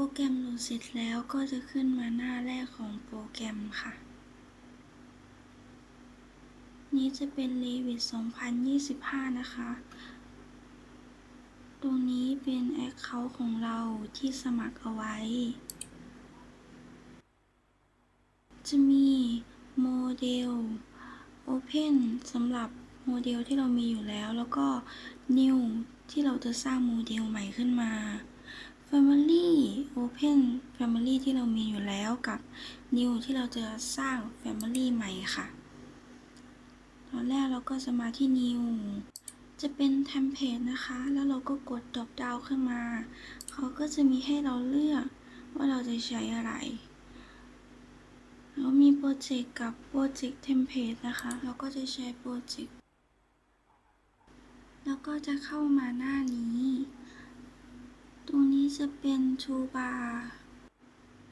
รแกรมโหลดเสร็จแล้วก็จะขึ้นมาหน้าแรกของโปรแกรมค่ะ นี้จะเป็น Revit 2025 นะคะ ตรงนี้เป็น Account ของเราที่สมัครเอาไว้ จะมีโมเดล Open สำหรับโมเดลที่เรามีอยู่แล้ว แล้วก็ New ที่เราจะสร้างโมเดลใหม่ขึ้นมา Family Open Family ที่เรามีอยู่แล้วกับ New ที่เราจะสร้าง Family ใหม่ค่ะ ตอนแรกเราก็จะมาที่ New จะเป็นเทมเพลตนะคะ แล้วเราก็กด drop down ขึ้นมา เขาก็จะมีให้เราเลือกว่าเราจะใช้อะไร แล้วมีโปรเจกต์กับโปรเจกต์เทมเพลตนะคะ เราก็จะใช้โปรเจกต์ แล้วก็จะเข้ามาหน้านี้ ตรงนี้จะเป็น toolbar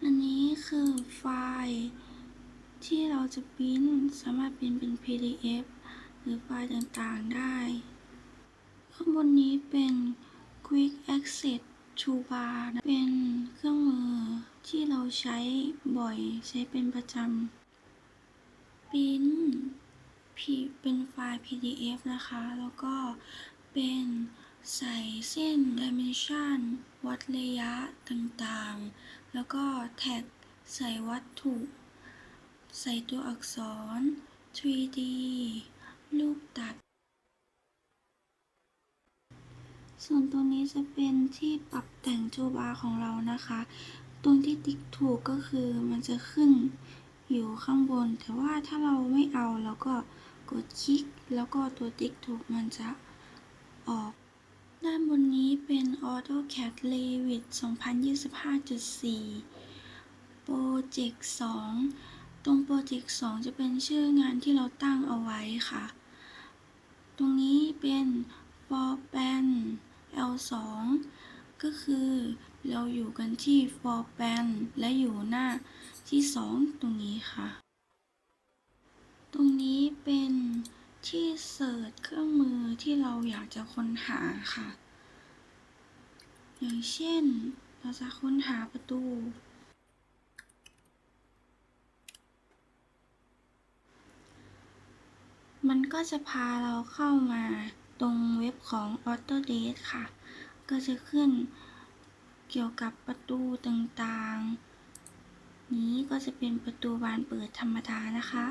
อันนี้คือไฟล์ ที่เราจะปริ้นสามารถปริ้นเป็น PDF หรือไฟล์ต่างๆได้ ข้างบนนี้เป็น Quick Access Toolbar เป็นเครื่องมือที่เราใช้บ่อยใช้เป็นประจำปริ้นเป็นไฟล์ PDF นะคะ แล้วก็เป็น ใส่เส้น Dimension วัดระยะต่างๆ แล้วก็แท็กใส่วัตถุ ใส่ตัวอักษร 3D รูปตัด ส่วนตรงนี้จะเป็นที่ปรับแต่งจูบาร์ของเรานะคะ ตรงที่ติ๊กถูกก็คือมันจะขึ้นอยู่ข้างบน แต่ว่าถ้าเราไม่เอาเราก็กดคลิก แล้วก็ตัวติ๊กถูกมันจะออก ด้านบนนี้เป็น AutoCAD Revit 2025.4 โปรเจกต์ 2 ตรงโปรเจกต์ 2 จะเป็นชื่องานที่เราตั้งเอาไว้ค่ะ ตรงนี้เป็น for pan L2 ก็คือเราอยู่กันที่ for pan และอยู่หน้าที่ 2 ตรงนี้ค่ะ ตรงนี้เป็นที่เสิร์ชเครื่องมือที่เราอยาก จะค้นหาค่ะ อย่างเช่น เราจะค้นหาประตู มันก็จะพาเราเข้ามาตรงเว็บของ Autodesk ค่ะ ก็จะขึ้นเกี่ยวกับประตูต่างๆ นี้ก็จะเป็นประตูบานเปิดธรรมดานะคะ